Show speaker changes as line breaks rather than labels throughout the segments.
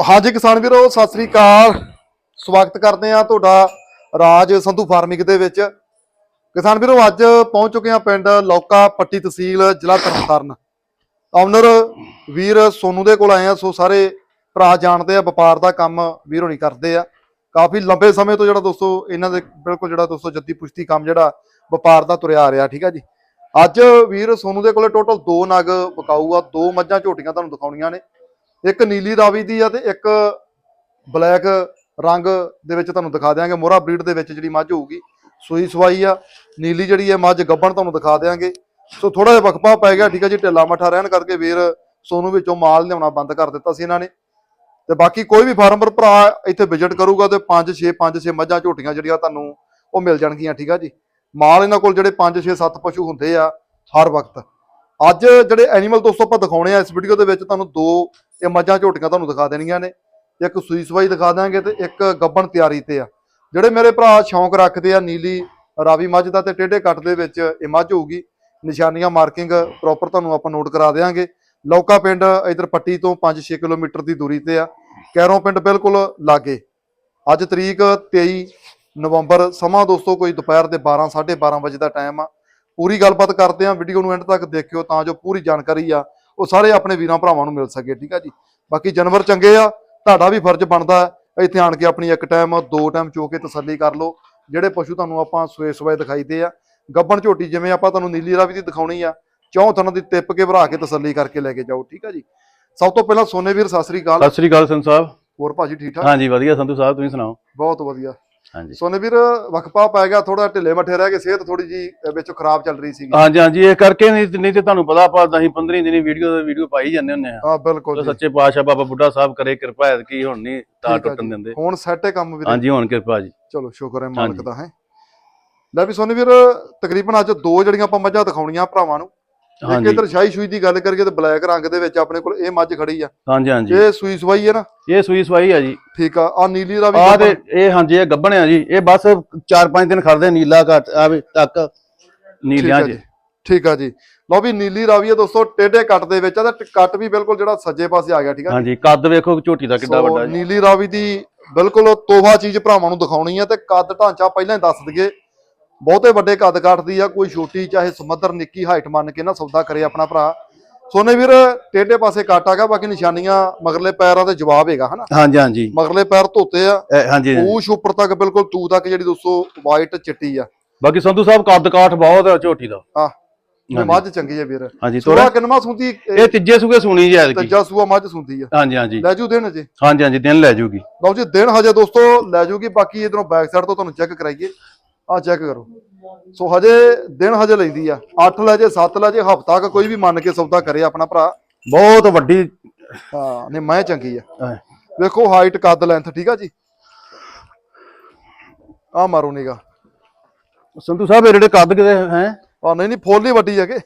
ਹਾਂਜੀ ਕਿਸਾਨ ਵੀਰੋ, ਸਤਿ ਸ੍ਰੀ ਅਕਾਲ। ਸਵਾਗਤ ਕਰਦੇ ਆ ਤੁਹਾਡਾ ਰਾਜ ਸੰਧੂ ਫਾਰਮਿੰਗ ਦੇ ਵਿੱਚ। ਕਿਸਾਨ ਵੀਰੋ, ਅੱਜ ਪਹੁੰਚ ਚੁੱਕੇ ਆ ਪਿੰਡ ਲੌਕਾ ਪੱਟੀ ਤਹਿਸੀਲ, ਜ਼ਿਲ੍ਹਾ ਤਰਨਤਾਰਨ। ਓਨਰ ਵੀਰ ਸੋਨੂ ਦੇ ਕੋਲ ਆਏ ਆ ਸੋ ਸਾਰੇ ਭਰਾ ਜਾਣਦੇ ਆ, ਵਪਾਰ ਦਾ ਕੰਮ ਵੀਰ ਹੋਣੀ ਕਰਦੇ ਆ। ਕਾਫੀ ਲੰਬੇ ਸਮੇਂ ਤੋਂ ਜਿਹੜਾ ਦੋਸਤੋ, ਇਹਨਾਂ ਦੇ ਬਿਲਕੁਲ ਜਿਹੜਾ ਦੋਸਤੋ, ਜੱਦੀ ਪੁਸ਼ਤੀ ਕੰਮ ਜਿਹੜਾ ਵਪਾਰ ਦਾ ਤੁਰਿਆ ਆ ਰਿਹਾ, ਠੀਕ ਆ ਜੀ। ਅੱਜ ਵੀਰ ਸੋਨੂ ਦੇ ਕੋਲੇ ਟੋਟਲ ਦੋ ਨਗ ਪਕਾਊ ਆ ਦੋ ਮੱਝਾਂ ਝੋਟੀਆਂ ਤੁਹਾਨੂੰ ਦਿਖਾਉਣੀਆਂ ਨੇ। ਇੱਕ ਨੀਲੀ ਰਾਵੀ ਦੀ ਆ ਤੇ ਇੱਕ ਬਲੈਕ ਰੰਗ ਦੇ ਵਿੱਚ ਤੁਹਾਨੂੰ ਦਿਖਾ ਦਿਆਂਗੇ। ਮੋਹਰਾ ਬਰੀਡ ਦੇ ਵਿੱਚ ਜਿਹੜੀ ਮੱਝ ਹੋਊਗੀ, ਸੂਈ ਸਵਾਈ ਆ। ਨੀਲੀ ਜਿਹੜੀ ਹੈ ਮੱਝ ਗੱਬਣ ਤੁਹਾਨੂੰ ਦਿਖਾ ਦਿਆਂਗੇ। ਸੋ ਥੋੜਾ ਜਿਹਾ ਵਕਫਾ ਪੈ ਗਿਆ, ਠੀਕ ਹੈ ਜੀ, ਢਿੱਲਾ ਮੱਠਾ ਰਹਿਣ ਕਰਕੇ ਵੀਰ ਸੋਨੂੰ ਵਿੱਚੋਂ ਮਾਲ ਲਿਆਉਣਾ ਬੰਦ ਕਰ ਦਿੱਤਾ ਸੀ ਇਹਨਾਂ ਨੇ। ਤੇ ਬਾਕੀ ਕੋਈ ਵੀ ਫਾਰਮਰ ਭਰਾ ਇੱਥੇ ਵਿਜ਼ਿਟ ਕਰੂਗਾ ਤੇ 5 6 5 6 ਮੱਝਾਂ ਝੋਟੀਆਂ ਜਿਹੜੀਆਂ ਤੁਹਾਨੂੰ ਉਹ ਮਿਲ ਜਾਣਗੀਆਂ, ਠੀਕ ਆ ਜੀ। ਮਾਲ ਇਹਨਾਂ ਕੋਲ ਜਿਹੜੇ 5 6 7 ਪਸ਼ੂ ਹੁੰਦੇ ਆ, ਹਰ ਵਕਤ। ਅੱਜ ਜਿਹੜੇ ਐਨੀਮਲ ਦੋਸਤੋ ਆਪਾਂ ਦਿਖਾਉਣੇ ਆ ਇਸ ਵੀਡੀਓ ਦੇ ਵਿੱਚ ਤੁਹਾਨੂੰ ਦੋ ਇਹ ਮੱਝਾਂ ਝੋਟੀਆਂ ਤੁਹਾਨੂੰ ਦਿਖਾ ਦੇਣੀਆਂ ਨੇ। ਇੱਕ ਸੂਈ ਸਵਾਈ ਦਿਖਾ ਦਾਂਗੇ ਤੇ ਇੱਕ ਗੱਬਣ ਤਿਆਰੀ ਤੇ ਆ। ਜਿਹੜੇ ਮੇਰੇ ਭਰਾ ਸ਼ੌਂਕ ਰੱਖਦੇ ਆ ਨੀਲੀ ਰਾਵੀ ਮੱਝ ਦਾ ਤੇ ਟੇਢੇ ਕੱਟ ਦੇ ਵਿੱਚ ਇਹ ਮੱਝ ਹੋਊਗੀ। ਨਿਸ਼ਾਨੀਆਂ ਮਾਰਕਿੰਗ ਪ੍ਰੋਪਰ ਤੁਹਾਨੂੰ ਆਪਾਂ ਨੋਟ ਕਰਾ ਦੇਾਂਗੇ ਲੌਕਾ ਪਿੰਡ ਇਧਰ ਪੱਟੀ ਤੋਂ 5-6 ਕਿਲੋਮੀਟਰ ਦੀ ਦੂਰੀ ਤੇ ਆ। ਕੈਰੋਂ ਪਿੰਡ ਬਿਲਕੁਲ ਲਾਗੇ। ਅੱਜ ਤਰੀਕ 23 ਨਵੰਬਰ ਸਮਾਂ ਦੋਸਤੋ ਕੋਈ ਦੁਪਹਿਰ ਦੇ 12 12:30 ਵਜੇ ਦਾ ਟਾਈਮ ਆ। ਪੂਰੀ ਗੱਲਬਾਤ ਕਰਦੇ ਆ ਵੀਡੀਓ ਨੂੰ ਐਂਡ ਤੱਕ ਦੇਖਿਓ ਤਾਂ ਜੋ ਪੂਰੀ ਜਾਣਕਾਰੀ ਆ ਉਹ ਸਾਰੇ ਆਪਣੇ ਵੀਰਾਂ ਭਰਾਵਾਂ ਨੂੰ ਮਿਲ ਸਕੇ ਠੀਕ ਆ ਜੀ? ਬਾਕੀ ਜਾਨਵਰ ਚੰਗੇ ਆ ਤੁਹਾਡਾ ਵੀ ਫਰਜ਼ ਬਣਦਾ ਇੱਥੇ ਆਣ ਕੇ ਆਪਣੀ ਇੱਕ ਟਾਈਮ ਦੋ ਟਾਈਮ ਚੋ ਕੇ ਤਸੱਲੀ ਕਰ ਲਓ। ਜਿਹੜੇ ਪਸ਼ੂ ਤੁਹਾਨੂੰ ਆਪਾਂ ਸਵੇ ਸਵੇ ਦਿਖਾਈਦੇ ਆ ਗੱਬਣ ਝੋਟੀ ਜਿਵੇਂ ਆਪਾਂ ਤੁਹਾਨੂੰ ਨੀਲੀ ਰਾਵੀ ਦੀ ਦਿਖਾਉਣੀ ਆ ਚੌਂ ਥਣਾਂ ਦੀ ਟਿੱਪ ਕੇ ਭਰਾ ਕੇ ਤਸੱਲੀ ਕਰਕੇ ਲੈ ਕੇ ਜਾਓ ਠੀਕ ਆ ਜੀ? ਸਭ ਤੋਂ ਪਹਿਲਾਂ ਸੋਨੇ ਵੀਰ ਸਤਿ ਸ੍ਰੀ ਅਕਾਲ।
ਸਤਿ ਸ੍ਰੀ ਅਕਾਲ ਸਾਹਿਬ।
ਹੋਰ ਭਾਜੀ ਠੀਕ ਠਾਕ?
ਹਾਂਜੀ ਵਧੀਆ ਸੰਧੂ ਸਾਹਿਬ ਤੁਸੀਂ ਸੁਣਾਓ?
ਬਹੁਤ ਵਧੀਆ।
ਹਾਂਜੀ।
ਸੋਨੇ ਵੀਰ ਵਕਫਾ ਪੈ ਗਿਆ ਥੋੜਾ ਢਿੱਲੇ ਮੱਠੇ ਰਹਿ ਕੇ ਸਿਹਤ ਥੋੜੀ ਜੀ ਵਿੱਚੋਂ ਖਰਾਬ ਚੱਲ ਰਹੀ ਸੀਗੀ।
ਹਾਂਜੀ ਹਾਂਜੀ ਇਹ ਕਰਕੇ ਨਹੀਂ ਤੇ ਤੁਹਾਨੂੰ ਪਤਾ ਆਪਾਂ 10 15 ਦਿਨੀ ਵੀਡੀਓ ਦਾ ਵੀਡੀਓ ਪਾਈ ਜਾਂਦੇ ਹੁੰਦੇ ਆ
ਹਾਂ ਬਿਲਕੁਲ
ਸੱਚੇ ਪਾਤਸ਼ਾਹ ਬਾਬਾ ਬੁੱਢਾ ਸਾਹਿਬ ਕਰੇ ਕਿਰਪਾ ਹੈ ਕੀ ਹੁਣ ਨਹੀਂ ਤਾਂ ਟੁੱਟਣ। ਦਿੰਦੇ।
ਹੁਣ ਸੈੱਟ ਹੈ ਕੰਮ ਵੀਰੇ।
ਹਾਂਜੀ ਹੁਣ ਕਿਰਪਾ ਜੀ।
ਚਲੋ ਸ਼ੁਕਰ ਹੈ ਮਾਲਕ। ਦਾ ਹੈ। ਲੈ ਵੀ ਸੋਨੀ ਵੀਰ ਤਕਰੀਬਨ ਅੱਜ ਦੋ ਜਿਹੜੀਆਂ ਆਪਾਂ ਮੱਝਾਂ ਦਿਖਾਉਣੀਆਂ ਭਰਾਵਾਂ ਨੂੰ
ਹਾਂਜੀ।
ਇਧਰ ਸ਼ਾਹੀ ਸੂਈ ਦੀ ਗੱਲ ਕਰੀਏ ਤੇ ਬਲੈਕ ਰੰਗ ਦੇ ਵਿੱਚ ਆਪਣੇ ਕੋਲ ਇਹ ਮੱਝ ਖੜੀ ਆ।
ਹਾਂਜੀ ਹਾਂਜੀ।
ਇਹ ਸੂਈ ਸਵਾਈ ਹੈ ਨਾ?
ਇਹ ਸੂਈ ਸਵਾਈ ਆ ਜੀ।
ਠੀਕ ਆ ਆ ਨੀਲੀ ਦਾ ਵੀ
ਆ ਤੇ। ਇਹ ਹਾਂਜੀ ਇਹ ਗੱਬਣ ਆ ਜੀ। ਇਹ ਬਸ 4-5 ਦਿਨ ਖੜਦੇ ਨੀਲਾ ਘਟ ਆਵੇ ਤੱਕ। ਨੀਲਿਆਂ
ਆ ਜੀ। ਠੀਕ ਆ ਜੀ। ਲਓ ਵੀ ਨੀਲੀ ਰਾਵੀ ਹੈ ਦੋਸਤੋ ਟੇਢੇ ਕੱਟ ਦੇ ਵਿੱਚ ਆ ਤੇ ਕੱਟ ਵੀ ਬਿਲਕੁਲ ਜਿਹੜਾ ਸੱਜੇ ਪਾਸੇ ਆ ਗਿਆ ਠੀਕ ਆ
ਹਾਂਜੀ ਕੱਦ ਵੇਖੋ ਝੋਟੀ ਦਾ ਕਿੱਡਾ ਵੱਡਾ ਜੀ।
ਨੀਲੀ ਰਾਵੀ ਦੀ ਬਿਲਕੁਲ ਤੋਹਫਾ ਚੀਜ਼ ਭਰਾਵਾਂ ਨੂੰ ਦਿਖਾਉਣੀ ਆ ਤੇ ਕੱਦ ਢਾਂਚਾ ਪਹਿਲਾਂ ਹੀ ਦੱਸ ਦਈਏ। ਬਹੁਤੇ ਵੱਡੇ ਕੱਦ ਕੱਟਦੀ ਆ ਕੋਈ ਛੋਟੀ ਚਾਹੇ ਸਮੱਧਰ ਨਿੱਕੀ ਹਾਈਟ ਮੰਨ ਕੇ ਨਾ ਸੌਦਾ ਕਰੇ ਆਪਣਾ ਭਰਾ। ਸੋਨੇ ਵੀਰ ਟੇਢੇ ਪਾਸੇ ਕੱਟ ਬਾਕੀ ਨਿਸ਼ਾਨੀਆਂ ਮਗਰਲੇ ਪੈਰਾਂ ਦੇ ਜਵਾਬ ਹੈਗਾ ਹਨਾ?
ਹਾਂਜੀ ਹਾਂਜੀ।
ਮਗਰਲੇ ਪੈਰ ਧੋਤੇ ਆ।
ਹਾਂਜੀ।
ਪੂਛ ਉੱਪਰ ਤੱਕ ਬਿਲਕੁਲ ਤੂ ਤੱਕ ਜਿਹੜੀ ਦੋਸਤੋ ਵਾਈਟ ਚਿੱਟੀ ਆ।
ਬਾਕੀ ਸੰਧੂ ਸਾਹਿਬ ਕੱਦ ਕਾਠ ਬਹੁਤ ਆ ਝੋਟੀ ਦਾ।
ਆ
ਹਾਂਜੀ।
ਮੱਝ ਚੰਗੀ ਆ ਵੀਰ।
ਹਾਂਜੀ ਥੋੜਾ
ਕਿੰਨਵਾ ਸੁੰਦੀ?
ਇਹ ਤੀਜੇ ਸੂਗੇ ਸੁਣੀ ਜੀ ਐਤਕੀ।
ਤੀਜਾ ਸੂਆ ਮੱਝ ਸੁੰਦੀ ਆ।
ਹਾਂਜੀ ਹਾਂਜੀ।
ਲੈ ਜੂ ਦੇਣ ਜੀ
ਹਾਂਜੀ ਹਾਂਜੀ ਦਿਨ ਲੈ ਜੂਗੀ।
ਲਓ ਜੀ ਦਿਨ ਹਜੇ ਦੋਸਤੋ ਲੈ ਜੂਗੀ ਬਾਕੀ ਇਧਰੋਂ ਬੈਕ ਸਾਈਡ ਤੋਂ ਤੁਹਾਨੂੰ ਚੈੱਕ ਕਰਾਈਏ। ਆ ਚੈੱਕ ਕਰੋ। ਸੋ ਹਜੇ ਦਿਨ ਹਜੇ ਲੈਂਦੀ ਆ। 8 ਲੈ ਜੇ 7 ਲੈ ਜੇ ਹਫਤਾ ਕ ਕੋਈ ਵੀ ਮੰਨ ਕੇ ਸੌਦਾ ਕਰੇ ਆਪਣਾ ਭਰਾ।
ਬਹੁਤ ਵੱਡੀ
ਹਾਂ ਨੇ ਮੈਂ ਚੰਗੀ ਆ। ਵੇਖੋ ਹਾਈਟ ਕੱਦ ਲੈਂਥ ਠੀਕ ਆ ਜੀ? ਆ ਮਾਰੋ ਨਿਗਾ
ਸੰਧੂ ਸਾਹਿਬ ਇਹ ਜਿਹੜੇ ਕੱਦ ਕਿਤੇ ਹੈ?
ਆ ਨਹੀਂ ਨਹੀਂ ਫੁੱਲ ਹੀ ਵੱਡੀ ਹੈਗੇ।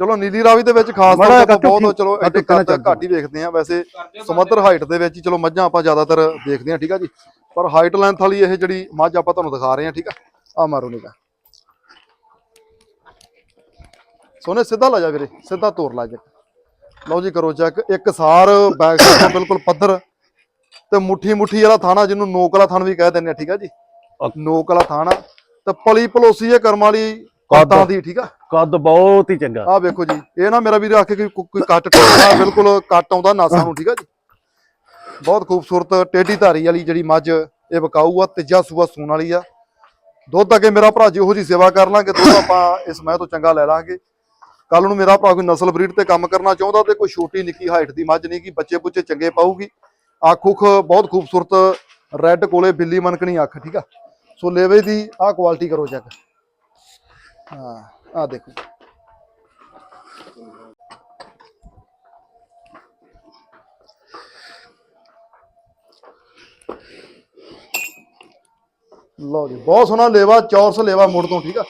ਚਲੋ ਨੀਲੀ ਰਾਵੀ ਦੇ ਵਿੱਚ ਖਾਸ ਤੌਰ ਤੇ ਬਹੁਤ ਚਲੋ ਐਡੇ ਕੱਦ ਘੱਟ ਹੀ ਵੇਖਦੇ ਆ। ਵੈਸੇ ਸਮੁੰਦਰ ਹਾਈਟ ਦੇ ਵਿੱਚ ਚਲੋ ਮੱਝਾਂ ਆਪਾਂ ਜ਼ਿਆਦਾਤਰ ਦੇਖਦੇ ਆ ਠੀਕ ਆ ਜੀ? ਪਰ ਹਾਈਟ ਲੈਂਥ ਵਾਲੀ ਇਹ ਜਿਹੜੀ ਮੱਝ ਆਪਾਂ ਤੁਹਾਨੂੰ ਦਿਖਾ ਰਹੇ ਆ ਠੀਕ ਆ? ਆ ਮਾਰੋ ਨਿਗਾ। ਸੋਨੇ ਸਿੱਧਾ ਲਾ ਜਾ ਵੀਰੇ ਸਿੱਧਾ ਤੋਰ ਲਾ ਜਾ। ਲਓ ਜੀ ਕਰੋ ਚੈੱਕ ਇੱਕ ਸਾਰ ਬੈਕ ਤੋਂ ਬਿਲਕੁਲ ਪੱਧਰ ਤੇ ਮੁੱਠੀ ਮੁੱਠੀ ਵਾਲਾ ਥਾਣਾ ਜਿਹਨੂੰ ਨੋਕ ਵਾਲਾ ਥਣ ਵੀ ਕਹਿ ਦਿੰਦੇ ਆ ਠੀਕ ਆ ਜੀ? ਨੋਕ ਵਾਲਾ ਥਾਣਾ ਤੇ ਪਲੀ ਪਲੋਸੀ ਇਹ ਕਰਮ ਵਾਲੀ ਕੱਦਾਂ। ਦੀ ਠੀਕ ਆ?
ਕੱਦ ਬਹੁਤ ਹੀ ਚੰਗਾ।
ਆਹ ਵੇਖੋ ਜੀ ਇਹ ਨਾ ਮੇਰਾ ਵੀਰ ਆਖੇ ਕੋਈ ਕੱਟ ਟੁੱਟਦਾ ਬਿਲਕੁਲ ਕੱਟ ਆਉਂਦਾ ਨਾਸਾਂ ਨੂੰ ਠੀਕ ਆ ਜੀ? ਬਹੁਤ ਖੂਬਸੂਰਤ ਟੇਢੀ ਧਾਰੀ ਵਾਲੀ ਜਿਹੜੀ ਮੱਝ ਇਹ ਵਿਕਾਊ ਆ ਤੀਜਾ ਸੂਆ ਸੂਣ ਵਾਲੀ ਆ। ਦੁੱਧ ਅੱਗੇ ਮੇਰਾ ਭਰਾ ਜਿਹੋ ਜੀ ਸੇਵਾ ਕਰ ਲਾਂਗੇ, ਦੁੱਧ ਆਪਾਂ ਇਸ ਮਹਿ ਤੋਂ ਚੰਗਾ ਲੈ ਲਾਂਗੇ। ਕੱਲ ਨੂੰ ਮੇਰਾ ਭਰਾ ਕੋਈ ਨਸਲ ਬਰੀਡ ਤੇ ਕੰਮ ਕਰਨਾ ਚਾਹੁੰਦਾ ਤੇ ਕੋਈ ਛੋਟੀ ਨਿੱਕੀ ਹਾਈਟ ਦੀ ਮੱਝ ਨਹੀਂ ਕੀ ਬੱਚੇ ਬੁੱਚੇ ਚੰਗੇ ਪਾਊਗੀ। ਅੱਖ ਉਖ ਬਹੁਤ ਖੂਬਸੂਰਤ ਰੈੱਡ ਕੋਲੇ ਬਿੱਲੀ ਮਨਕਣੀ ਅੱਖ, ਠੀਕ ਆ? ਸੋ ਲੇਵੇ ਦੀ ਆਹ ਕੁਆਲਿਟੀ ਕਰੋ ਚੈੱਕ ਹਾਂ, ਆਹ ਦੇਖੋ। ਲਓ ਜੀ ਬਹੁਤ ਸੋਹਣਾ ਲੇਵਾ ਚੌਰਸ ਲੇਵਾ ਮੁੜ ਤੋਂ ਠੀਕ ਆ?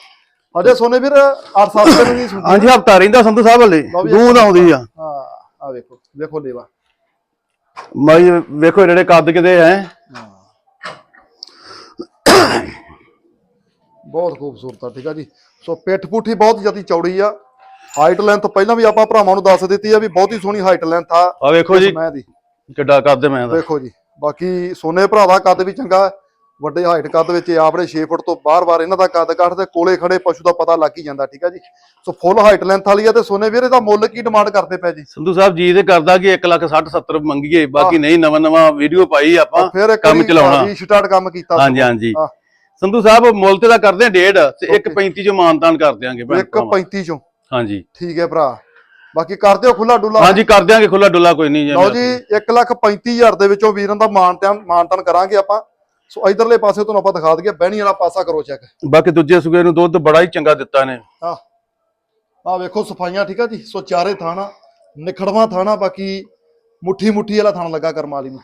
ਅਜੇ ਸੋਨੇ ਵੀਰ 8-7 ਦਿਨ ਦੀ ਸੁਣਦੀ
ਹਾਂਜੀ ਹਫਤਾ ਰਹਿੰਦਾ ਸੰਧੂ ਸਾਹਿਬ ਹਲੇ ਦੂਧ ਆਉਂਦੀ ਆ।
ਹਾਂ ਆ ਵੇਖੋ ਵੇਖੋ ਲੇਵਾ।
ਮਾਈ ਵੇਖੋ ਜਿਹੜੇ ਕੱਦ ਕਿਤੇ ਹੈ।
ਬਹੁਤ ਖੂਬਸੂਰਤ ਆ ਠੀਕ ਆ ਜੀ। ਸੋ ਪਿੱਠ ਪੁੱਠੀ ਬਹੁਤ ਜਿਆਦੀ ਚੌੜੀ ਆ। ਹਾਈਟ ਲੈਂਥ ਪਹਿਲਾਂ ਵੀ ਆਪਾਂ ਭਰਾਵਾਂ ਨੂੰ ਦੱਸ ਦਿੱਤੀ ਆ ਵੀ ਬਹੁਤੀ ਸੋਹਣੀ ਹਾਈਟ ਲੈਂਥ ਆ
ਆ ਵੇਖੋ ਜੀ।
ਮੈਂ ਦੀ।
ਕਿੱਡਾ ਕਰਦੇ ਮੈਂ ਦਾ।
ਦੇਖੋ ਜੀ ਬਾਕੀ ਸੋਨੇ ਭਰਾ ਦਾ ਕੱਦ ਵੀ ਚੰਗਾ ਹੈ। ਵੱਡੇ ਹਾਈਟ ਕੱਦ ਵਿੱਚ ਇਹ ਆਪਣੇ 6 ਫੁੱਟ ਤੋਂ ਬਾਹਰ-ਬਾਹਰ ਇਹਨਾਂ ਦਾ ਕੱਦ ਕੱਢ ਤੇ ਕੋਲੇ ਖੜੇ ਪਸ਼ੂ ਦਾ ਪਤਾ ਲੱਗ ਹੀ ਜਾਂਦਾ ਠੀਕ ਹੈ ਜੀ? ਸੋ ਫੁੱਲ ਹਾਈਟ ਲੈਂਥ ਵਾਲੀ ਆ ਤੇ ਸੋਨੇ ਵੀਰ ਇਹਦਾ ਮੁੱਲ ਕੀ ਡਿਮਾਂਡ ਕਰਦੇ ਪਏ ਜੀ?
ਸੰਧੂ ਸਾਹਿਬ ਜੀ ਤੇ ਕਰਦਾ ਕਿ 1 ਲੱਖ 60 70 ਮੰਗੀਏ ਬਾਕੀ ਨਹੀਂ ਨਵਾਂ ਨਵਾਂ ਵੀਡੀਓ ਪਾਈ ਆਪਾਂ ਕੰਮ ਚਲਾਉਣਾ।
ਰੀਸਟਾਰਟ ਕੰਮ ਕੀਤਾ।
ਹਾਂਜੀ ਹਾਂਜੀ। ਸੰਧੂ ਸਾਹਿਬ ਮੁੱਲ ਤੇ ਦਾ ਕਰਦੇ ਆ ਡੇਢ ਤੇ
Okay.
1.35 ਚ ਮਾਨਤਾਨ ਕਰ ਦਿਆਂਗੇ ਭੈਣ
ਇੱਕ
ਭਰਾਵਾਂ।
35 ਚੋਂ।
ਹਾਂਜੀ।
ਠੀਕ ਹੈ ਭਰਾ। ਬਾਕੀ ਕਰ ਦਿਓ ਖੁੱਲਾ ਡੁੱਲਾ
ਹਾਂਜੀ ਕਰ ਦਿਆਂਗੇ ਖੁੱਲਾ ਡੁੱਲਾ ਕੋਈ ਨਹੀਂ
ਲਓ ਜੀ 1 ਲੱਖ 35000 ਦੇ ਵਿੱਚੋਂ ਵੀਰਾਂ ਦਾ ਮਾਨਤਨ ਮਾਨਤਨ ਕਰਾਂਗੇ ਆਪਾਂ। ਸੋ ਇਧਰਲੇ ਪਾਸੇ ਤੁਹਾਨੂੰ ਆਪਾਂ ਦਿਖਾ ਦਈਏ ਬਹਿਣੀ ਵਾਲਾ ਪਾਸਾ ਕਰੋ ਚੈੱਕ
ਬਾਕੀ ਦੂਜੇ ਸੂਏ ਨੂੰ ਦੁੱਧ ਬੜਾ ਹੀ ਚੰਗਾ ਦਿੱਤਾ ਨੇ।
ਆ ਆ ਵੇਖੋ ਸਫਾਈਆਂ ਠੀਕ ਆ ਜੀ? ਸੋ ਚਾਰੇ ਥਾਣਾ ਨਿਖੜਵਾ ਥਾਣਾ ਬਾਕੀ ਮੁੱਠੀ ਮੁੱਠੀ ਵਾਲਾ ਥਾਣਾ ਲੱਗਾ ਕਰਮ ਵਾਲੀ ਨੂੰ।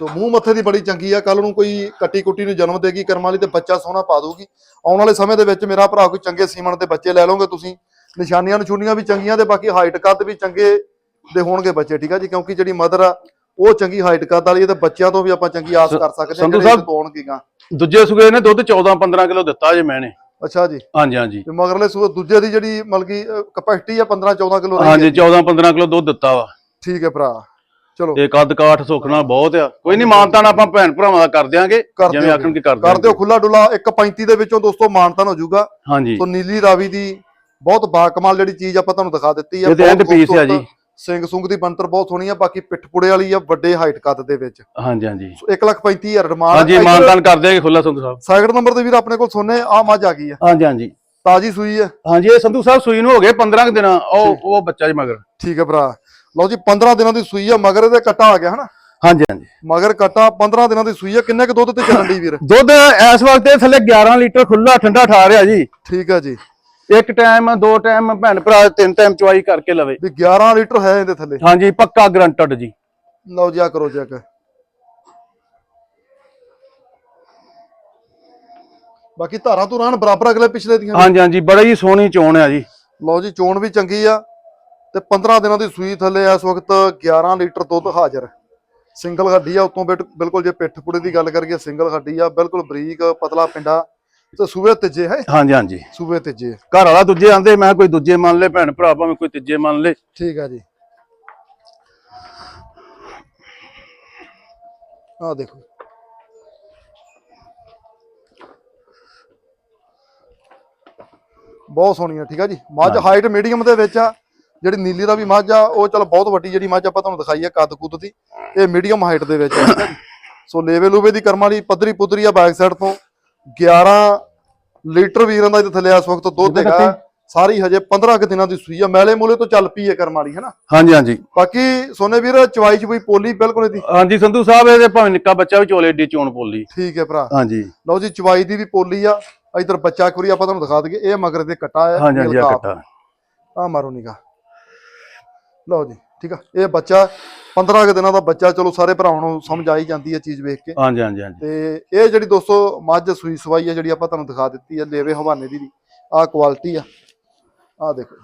ਸੋ ਮੂੰਹ ਮੱਥੇ ਦੀ ਬੜੀ ਚੰਗੀ ਆ ਕੱਲ ਨੂੰ ਕੋਈ ਕੱਟੀ ਕੁੱਟੀ ਨੂੰ ਜਨਮ ਦੇਗੀ ਕਰਮ ਵਾਲੀ ਤੇ ਬੱਚਾ ਸੋਹਣਾ ਪਾ ਦੂਗੀ ਆਉਣ ਵਾਲੇ ਸਮੇਂ ਦੇ ਵਿੱਚ ਮੇਰਾ ਭਰਾ ਕੋਈ ਚੰਗੇ ਸੀਮਨ ਦੇ ਬੱਚੇ ਲੈ ਲਓਗੇ ਤੁਸੀਂ। ਨਿਸ਼ਾਨੀਆਂ ਨਛੂਨੀਆਂ ਵੀ ਚੰਗੀਆਂ ਤੇ ਬਾਕੀ ਹਾਈਟ ਕੱਦ ਵੀ ਚੰਗੇ ਦੇ ਹੋਣਗੇ ਬੱਚੇ ਠੀਕ ਆ ਜੀ? ਕਿਉਂਕਿ ਜਿਹੜੀ ਮਦਰ ਆ ਉਹ ਚੰਗੀ ਹਾਈਟ ਕੱਦ ਵਾਲੀ ਹੈ ਤੇ ਬੱਚਿਆਂ ਤੋਂ ਵੀ ਆਪਾਂ ਚੰਗੀ ਆਸ ਕਰ ਸਕਦੇ
ਸੰਧੂ
ਜਿਹੜੇ
ਸਾਹਿਬ-
ਗਾ
ਦੂਜੇ ਸੂਏ ਨੇ ਦੁੱਧ 14 15 ਕਿਲੋ ਦਿੱਤਾ ਜੇ ਮੈਨੇ।
ਅੱਛਾ ਜੀ।
ਹਾਂਜੀ ਹਾਂਜੀ।
ਤੇ ਮਗਰਲੇ ਸੂਏ ਦੂਜੇ ਦੀ ਜਿਹੜੀ ਮਲਕੀ ਕਪੈਸਿਟੀ ਆ 15 14 ਕਿਲੋ ਰਹੀ
ਹਾਂਜੀ 14 15 ਕਿਲੋ ਦੁੱਧ ਦਿੱਤਾ ਵਾ।
ਠੀਕ ਹੈ ਭਰਾ। ਚਲੋ।
ਤੇ ਕੱਦ ਕਾਠ ਸੁੱਖਣਾ ਬਹੁਤ ਆ। ਕੋਈ ਨਹੀਂ ਮਾਨਤਾਨ ਆਪਾਂ ਭੈਣ ਭਰਾਵਾਂ ਦਾ ਕਰ ਦਿਆਂਗੇ।
ਕਰ
ਜਿਵੇਂ
ਦਿਓ
ਆਖਣ ਕੀ ਕਰ
ਕਰ ਦਿਓ
ਦਿਆਂਗੇ।
ਖੁੱਲਾ ਡੁੱਲਾ। 1.35 ਦੇ ਵਿੱਚੋਂ ਦੋਸਤੋ ਮਾਨਤਨ ਹੋ ਜਾਊਗਾ।
ਹਾਂਜੀ।
ਸੋ ਨੀਲੀ ਰਾਵੀ ਦੀ ਬਹੁਤ ਬਾਕਮਾਲ ਜਿਹੜੀ ਚੀਜ਼ ਆਪਾਂ ਤੁਹਾਨੂੰ ਦਿਖਾ ਦਿੱਤੀ ਆ।
ਇਹ ਤੇ
ਬਹੁਤ
end piece ਆ
ਖੂਬਸੂਰਤ
ਜੀ।
ਸਿੰਘ ਸੁੰਗ ਦੀ ਬੰਤਰ ਬਹੁਤ ਸੋਹਣੀ ਆ ਬਾਕੀ ਪਿੱਠ ਪੁੜੇ ਵਾਲੀ ਆ ਵੱਡੇ ਹਾਈਟ ਕੱਦ ਦੇ ਵਿੱਚ।
ਹਾਂਜੀ ਹਾਂਜੀ।
ਸੋ 1,35,000 ਡਿਮਾਂਡ
ਹਾਂਜੀ ਮਾਨਤਾਨ ਕਰ ਦਿਆਂਗੇ ਖੁੱਲਾ ਸੰਧੂ ਸਾਹਿਬ।
ਸੈਕਿੰਡ ਨੰਬਰ ਤੇ ਵੀਰ ਆਪਣੇ ਕੋਲ ਸੋਨੇ ਆ ਮੱਝ ਆ ਗਈ ਆ।
ਹਾਂਜੀ ਹਾਂਜੀ।
ਤਾਜੀ ਸੂਈ ਆ।
ਹਾਂਜੀ ਇਹ ਸੰਧੂ ਸਾਹਿਬ ਸੂਈ ਨੂੰ ਹੋ ਗਏ 15 ਕੁ ਦਿਨ ਉਹ ਉਹ ਬੱਚਾ ਜੀ ਮਗਰ।
ਠੀਕ ਹੈ ਭਰਾ। ਲਓ ਜੀ 15 ਦਿਨਾਂ ਦੀ ਸੂਈ ਆ ਮਗਰ ਇਹਦੇ ਕੱਟਾ ਆ ਗਿਆ ਹਨਾ?
ਹਾਂਜੀ ਹਾਂਜੀ।
ਮਗਰ ਕੱਟਾ 15 ਦਿਨਾਂ ਦੀ ਸੂਈ ਆ ਕਿੰਨੇ ਕ ਦੁੱਧ ਤੇ ਚੱਲਣ ਦੀ ਵੀਰ?
ਦੁੱਧ ਇਸ ਵਕਤ ਇਹ ਥੱਲੇ 11 ਲੀਟਰ ਖੁੱਲਾ ਠੰਡਾ ਠਾ ਰਿਹਾ ਜੀ।
ਠੀਕ ਹੈ ਜੀ।
ਇੱਕ ਟਾਈਮ ਦੋ ਟਾਈਮ ਭੈਣ ਭਰਾ ਤਿੰਨ ਟਾਈਮ ਚੁਆਈ ਕਰਕੇ ਲਵੇ।
ਵੀ 11 ਲੀਟਰ ਹੈ ਇਹਦੇ ਥੱਲੇ।
ਹਾਂਜੀ ਪੱਕਾ ਗਰੰਟਡ ਜੀ।
ਲਓ ਜੀ ਆ ਕਰੋ ਚੈੱਕ ਬਾਕੀ ਧਾਰਾਂ ਧੁਰਾਂ ਬਰਾਬਰ ਅਗਲੇ ਪਿਛਲੇ ਦੀਆਂ।
ਹਾਂਜੀ ਹਾਂਜੀ ਬੜਾ ਹੀ ਸੋਹਣੀ ਚੋਣ ਆ ਜੀ।
ਲਓ ਜੀ ਚੋਣ ਵੀ ਚੰਗੀ ਆ। ਤੇ 15 ਦਿਨਾਂ ਦੀ ਸੂਈ ਥੱਲੇ ਇਸ ਵਕਤ 11 ਲੀਟਰ ਦੁੱਧ ਹਾਜ਼ਰ। ਸਿੰਗਲ ਹੱਡੀ ਆ ਉਤੋਂ ਬਿਲਕੁਲ ਜੇ ਪਿੱਠ ਪੁੜੇ ਦੀ ਗੱਲ ਕਰੀਏ ਸਿੰਗਲ ਹੱਡੀ ਆ ਬਿਲਕੁਲ ਬਰੀਕ ਪਤਲਾ ਪਿੰਡਾ। ਤੇ ਸੂਬੇ ਤੀਜੇ ਹੈ?
ਹਾਂਜੀ ਹਾਂਜੀ।
ਸੂਬੇ ਤੀਜੇ।
ਘਰ ਵਾਲਾ ਦੂਜੇ ਆਂਦੇ ਮੈਂ ਕੋਈ ਦੂਜੇ ਮੰਨ ਲੈ ਭੈਣ ਭਰਾ ਭਾਵੇਂ ਕੋਈ ਤੀਜੇ ਮੰਨ ਲੈ।
ਠੀਕ ਆ ਜੀ। ਆ ਦੇਖੋ। ਬਹੁਤ ਸੋਹਣੀ ਆ ਠੀਕ ਆ ਜੀ। ਮੱਝ ਹਾਈਟ ਮੀਡੀਅਮ ਦੇ ਵਿੱਚ ਆ ਜਿਹੜੀ ਨੀਲੀ ਦਾ ਵੀ ਮੱਝ ਆ ਉਹ ਚਲ ਬਹੁਤ ਵੱਡੀ ਜਿਹੜੀ ਮੱਝ ਆਪਾਂ ਤੁਹਾਨੂੰ ਦਿਖਾਈ ਆ ਕੱਦ ਕੁੱਦ ਦੀ। ਇਹ ਮੀਡੀਅਮ ਹਾਈਟ ਦੇ ਵਿੱਚ ਆ ਸੋ ਲੇਵੇ ਲੂਵੇ ਦੀ ਕਰਮਾਂ ਵਾਲੀ ਪੱਧਰੀ ਪੁੱਧਰੀ ਆ ਬੈਕ ਸਾਈਡ ਤੋਂ। 11 ਲੀਟਰ ਵੀਰਾਂ ਦਾ ਇਹਦੇ ਥੱਲੇ ਇਸ ਵਕਤ ਦੁੱਧ ਹੈਗਾ। ਸਾਰੀ ਹਜੇ 15 ਕੁ ਦਿਨਾਂ ਦੀ ਸੂਈ ਆ। ਮੈਲੇ ਮੂਲੇ ਤੋਂ ਚੱਲ ਪਈ ਹੈ ਕਰਮ ਵਾਲੀ ਹੈਨਾ
ਹਾਂਜੀ ਹਾਂਜੀ।
ਬਾਕੀ ਸੋਨੇ ਵੀਰ ਚਵਾਈ ਚ ਕੋਈ ਪੋਲੀ ਬਿਲਕੁਲ ਇਹਦੀ?
ਹਾਂਜੀ ਸੰਧੂ ਸਾਹਿਬ ਇਹਦੇ ਭਾਵੇਂ ਨਿੱਕਾ ਬੱਚਾ ਵੀ ਚੋਲੇ ਏਡੀ ਚੋਣ ਬੋਲੀ
ਠੀਕ ਹੈ ਭਰਾ।
ਹਾਂਜੀ।
ਲਓ ਜੀ ਚਵਾਈ ਦੀ ਵੀ ਪੋਲੀ ਆ। ਇਧਰ ਬੱਚਾ ਇੱਕ ਵਾਰੀ ਆਪਾਂ ਤੁਹਾਨੂੰ ਦਿਖਾ ਦਈਏ। ਇਹ ਮਗਰ ਦੇ ਕਟਾ ਆ
ਹਾਂਜੀ ਹਾਂਜੀ ਕੱਟਾ।
ਆ ਮਾਰੋ ਨਿਗਾ ਲਓ ਜੀ ਠੀਕ ਆ। ਇਹ ਬੱਚਾ 15 ਕੁ ਦਿਨਾਂ ਦਾ ਬੱਚਾ ਚਲੋ ਸਾਰੇ ਭਰਾਵਾਂ ਨੂੰ ਸਮਝ ਆ ਹੀ ਜਾਂਦੀ ਹੈ ਚੀਜ਼ ਵੇਖ ਕੇ।
ਹਾਂਜੀ ਹਾਂਜੀ ਹਾਂਜੀ।
ਤੇ ਇਹ ਜਿਹੜੀ ਦੋਸਤੋ ਮੱਝ ਸੂਈ ਸਵਾਈ ਆ ਜਿਹੜੀ ਆਪਾਂ ਤੁਹਾਨੂੰ ਦਿਖਾ ਦਿੱਤੀ ਆ ਲੇਵੇ ਹਵਾਨੇ ਦੀ ਆਹ ਕੁਆਲਿਟੀ ਆ। ਆਹ ਦੇਖੋ।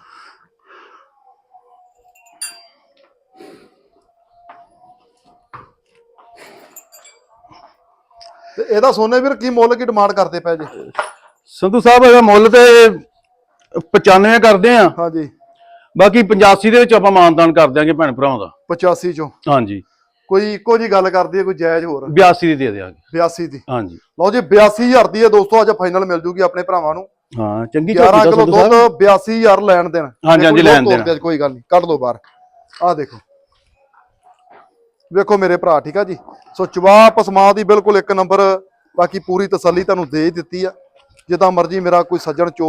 ਤੇ ਇਹਦਾ ਸੋਨੇ ਵੀਰ ਕੀ ਮੁੱਲ ਕੀ ਡਿਮਾਂਡ ਕਰਦੇ ਪਏ ਜੀ?
ਸੰਧੂ ਸਾਹਿਬ ਇਹਦਾ ਮੁੱਲ ਤੇ 95 ਕਰਦੇ ਆ।
ਹਾਂਜੀ।
ਬਾਕੀ 85 ਦੇ ਵਿੱਚ ਆਪਾਂ ਮਾਨਦਾਨ ਕਰ ਦਿਆਂਗੇ ਭੈਣ ਭਰਾਵਾਂ ਦਾ।
85 ਚੋਂ?
ਹਾਂਜੀ।
ਕੋਈ ਇੱਕੋ ਜੀ ਗੱਲ ਕਰਦੀ ਹੈ ਕੋਈ ਜਾਇਜ਼ ਹੋਰ?
82 ਦੀ ਦੇ ਦਿਆਂਗੇ।
82 ਦੀ।
ਹਾਂਜੀ।
ਲਓ ਜੀ 82000 ਦੀ ਹੈ ਦੋਸਤੋ ਅੱਜ ਫਾਈਨਲ ਮਿਲ ਜੂਗੀ ਆਪਣੇ ਭਰਾਵਾਂ ਨੂੰ।
ਹਾਂ ਚੰਗੀ
11
ਝੋਟੀ ਦਾ
ਕਿਲੋ
ਸੰਧੂ ਸਾਹਿਬ
ਦੁੱਧ 82000 ਲੈਣ ਦੇਣ।
ਹਾਂਜੀ, ਹਾਂਜੀ, ਲੈਣ ਦੇਣ।
ਕੋਈ ਗੱਲ ਨਹੀਂ ਕੱਢ ਲਓ ਬਾਹਰ। ਆਹ ਦੇਖੋ। ਵੇਖੋ ਮੇਰੇ ਭਰਾ ਠੀਕ ਆ ਜੀ? ਸੋ ਚਵਾ ਪਸਮਾ ਦੀ ਬਿਲਕੁਲ ਇੱਕ ਨੰਬਰ ਬਾਕੀ ਪੂਰੀ ਤਸੱਲੀ ਤੁਹਾਨੂੰ ਦੇ ਦਿੱਤੀ ਆ। ਜਿੱਦਾਂ ਮਰਜ਼ੀ ਮੇਰਾ ਕੋਈ ਸੱਜਣ ਚੋ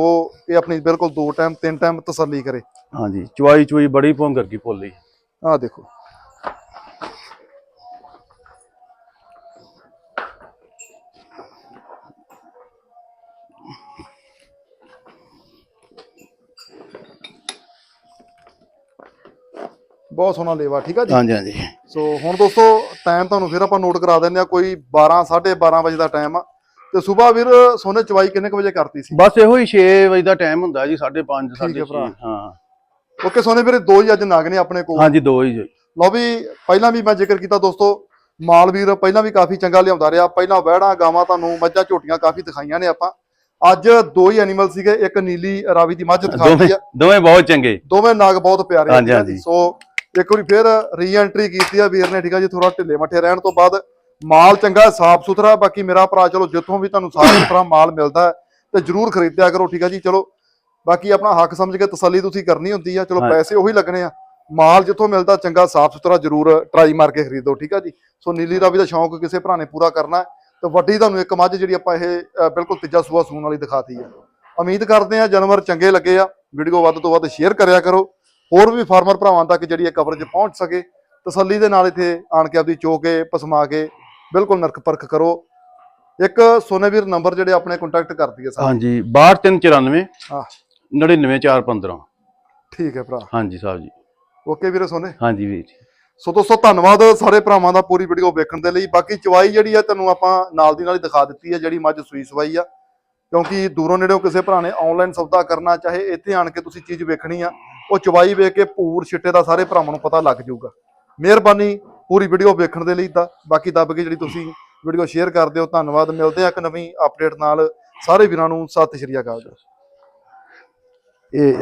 ਇਹ ਆਪਣੀ ਬਿਲਕੁਲ ਦੋ ਟਾਈਮ ਤਿੰਨ ਟਾਈਮ ਤਸੱਲੀ ਕਰੇ।
ਹਾਂਜੀ ਚੁਆਈ ਚੁਈ ਬੜੀ ਭੋਂਗਰ ਕੀ ਭੋਲੀ।
ਆਹ ਦੇਖੋ। ਬਹੁਤ ਸੋਹਣਾ ਲੇਵਾ ਠੀਕ ਆ ਜੀ?
ਹਾਂਜੀ ਹਾਂਜੀ।
ਸੋ ਹੁਣ ਦੋਸਤੋ ਟਾਈਮ ਤੁਹਾਨੂੰ ਫਿਰ ਆਪਾਂ ਨੋਟ ਕਰਾ ਦਿੰਦੇ ਆ ਕੋਈ 12 12:30 ਵਜੇ ਦਾ ਟਾਈਮ ਆ। ਤੇ ਸਵੇਰ ਵੀਰ ਸੋਨੇ ਚਵਾਈ ਕਿੰਨੇ ਕੁ ਵਜੇ ਕਰਤੀ ਸੀ?
ਬਸ ਇਹੋ ਹੀ 6 ਵਜੇ ਦਾ ਟਾਈਮ ਹੁੰਦਾ ਜੀ 5:30
ਠੀਕ ਹੈ ਭਰਾ।
6:30 ਹਾਂ।
ਓਕੇ ਸੋਨੇ ਵੀਰੇ ਦੋ ਹੀ ਅੱਜ ਨਗ ਨੇ ਆਪਣੇ ਕੋਲ।
ਹਾਂਜੀ ਦੋ ਹੀ ਜੀ।
ਲਓ ਵੀ ਪਹਿਲਾਂ ਵੀ ਮੈਂ ਜ਼ਿਕਰ ਕੀਤਾ ਦੋਸਤੋ ਮਾਲ ਵੀਰ ਪਹਿਲਾਂ ਵੀ ਕਾਫੀ ਚੰਗਾ ਲਿਆਉਂਦਾ ਰਿਹਾ। ਪਹਿਲਾਂ ਵਹਿੜਾਂ ਗਾਵਾਂ ਤੁਹਾਨੂੰ ਮੱਝਾਂ ਝੋਟੀਆਂ ਕਾਫੀ ਦਿਖਾਈਆਂ ਨੇ ਆਪਾਂ। ਅੱਜ ਦੋ ਹੀ ਐਨੀਮਲ ਸੀਗੇ ਇੱਕ ਨੀਲੀ ਰਾਵੀ ਦੀ ਮੱਝ ਦਿਖਾਈ ਆ।
ਦੋਵੇਂ ਬਹੁਤ ਚੰਗੇ।
ਦੋਵੇਂ ਨਾਗ ਬਹੁਤ ਪਿਆਰੇ
ਹਾਂਜੀ, ਹਾਂਜੀ।
ਸੋ ਇੱਕ ਵਾਰੀ ਫਿਰ ਰੀ-ਐਂਟਰੀ ਕੀਤੀ ਆ ਵੀਰ ਨੇ ਠੀਕ ਆ ਜੀ ਥੋੜਾ ਢਿੱਲੇ ਮੱਠੇ ਰਹਿਣ ਤੋਂ ਬਾਅਦ। ਮਾਲ ਚੰਗਾ ਸਾਫ਼ ਸੁਥਰਾ ਬਾਕੀ ਮੇਰਾ ਭਰਾ ਚਲੋ ਜਿੱਥੋਂ ਵੀ ਤੁਹਾਨੂੰ ਸਾਫ਼ ਸੁਥਰਾ ਮਾਲ ਮਿਲਦਾ ਤੇ ਜਰੂਰ ਖਰੀਦਿਆ ਕਰੋ ਠੀਕ ਆ ਜੀ। ਚਲੋ ਬਾਕੀ ਆਪਣਾ ਹੱਕ ਸਮਝ ਕੇ ਤਸੱਲੀ ਤੁਸੀਂ ਕਰਨੀ ਹੁੰਦੀ ਆ ਚਲੋ
ਹਾਂ।
ਪੈਸੇ ਉਹੀ ਲੱਗਣੇ ਆ। ਮਾਲ ਜਿੱਥੋਂ ਮਿਲਦਾ ਚੰਗਾ ਸਾਫ਼ ਸੁਥਰਾ ਜਰੂਰ ਟਰਾਈ ਮਾਰ ਕੇ ਖਰੀਦੋ ਠੀਕ ਆ ਜੀ? ਸੋ ਨੀਲੀ ਰਾਵੀ ਦਾ ਸ਼ੌਂਕ ਕਿਸੇ ਭਰਾ ਨੇ ਪੂਰਾ ਕਰਨਾ ਹੈ, ਤੇ ਵੱਡੀ ਤੁਹਾਨੂੰ ਇੱਕ ਮੱਝ ਜਿਹੜੀ ਆਪਾਂ ਇਹ ਬਿਲਕੁਲ ਤੀਜਾ ਸੂਆ ਸੂਣ ਵਾਲੀ ਦਿਖਾਤੀ ਆ। ਉਮੀਦ ਕਰਦੇ ਆ ਜਾਨਵਰ ਚੰਗੇ ਲੱਗੇ ਆ। ਵੀਡੀਓ ਵੱਧ ਤੋਂ ਵੱਧ ਸ਼ੇਅਰ ਕਰਿਆ ਕਰੋ। ਹੋਰ ਵੀ ਫਾਰਮਰ ਭਰਾਵਾਂ ਤੱਕ ਜਿਹੜੀ ਇਹ ਕਵਰੇਜ ਪਹੁੰਚ ਸਕੇ ਤਸੱਲੀ ਦੇ ਨਾਲ ਇੱਥੇ ਆਣ ਕੇ ਆਪਦੀ ਚੋ ਕੇ ਪਸਮਾ ਕੇ ਬਿਲਕੁਲ ਨਰਕ ਪਰਖ ਕਰੋ। ਇੱਕ ਸੋਨੇ ਵੀਰ ਨੰਬਰ ਜਿਹੜੇ ਆਪਣੇ ਕੰਟੈਕਟ ਕਰ ਦਈਏ ਸਾਹਿਬ
ਹਾਂਜੀ 62394
ਹਾਂ।
99415
ਠੀਕ ਹੈ ਭਰਾ।
ਹਾਂਜੀ ਸਾਹਿਬ ਜੀ।
ਓਕੇ ਵੀਰੇ ਸੋਨੇ।
ਹਾਂਜੀ ਵੀਰ ਜੀ।
ਸੋ ਦੋਸਤੋ ਧੰਨਵਾਦ ਸਾਰੇ ਭਰਾਵਾਂ ਦਾ ਪੂਰੀ ਵੀਡੀਓ ਵੇਖਣ ਦੇ ਲਈ। ਬਾਕੀ ਚਵਾਈ ਜਿਹੜੀ ਆ ਤੈਨੂੰ ਆਪਾਂ ਨਾਲ ਦੀ ਨਾਲ ਹੀ ਦਿਖਾ ਦਿੱਤੀ ਹੈ ਜਿਹੜੀ ਮੱਝ ਸੂਈ ਸਵਾਈ ਆ। ਕਿਉਂਕਿ ਦੂਰੋਂ ਨੇੜੇੋਂ ਕਿਸੇ ਭਰਾ ਨੇ ਆਨਲਾਈਨ ਸੌਦਾ ਕਰਨਾ ਚਾਹੇ ਇੱਥੇ ਆਣ ਕੇ ਤੁਸੀਂ ਚੀਜ਼ ਵੇਖਣੀ ਆ ਉਹ ਚਵਾਈ ਵੇਖ ਕੇ ਪੂਰ ਛਿੱਟੇ ਦਾ ਸਾਰੇ ਭਰਾਵਾਂ ਨੂੰ ਪਤਾ ਲੱਗ ਜਾਊਗਾ। ਮਿਹਰਬਾਨੀ ਪੂਰੀ ਵੀਡੀਓ ਵੇਖਣ ਦੇ ਲਈ ਤਾਂ। ਬਾਕੀ ਦੱਬ ਕੇ ਜਿਹੜੀ ਤੁਸੀਂ ਵੀਡੀਓ ਸ਼ੇਅਰ ਕਰਦੇ ਹੋ ਧੰਨਵਾਦ ਮਿਲਦੇ ਆ ਇੱਕ ਨਵੀਂ ਅਪਡੇਟ ਨਾਲ। ਸਾਰੇ ਵੀਰਾਂ ਨੂੰ ਸਤਿ ਸ਼੍ਰੀ ਅਕਾਲ।
it,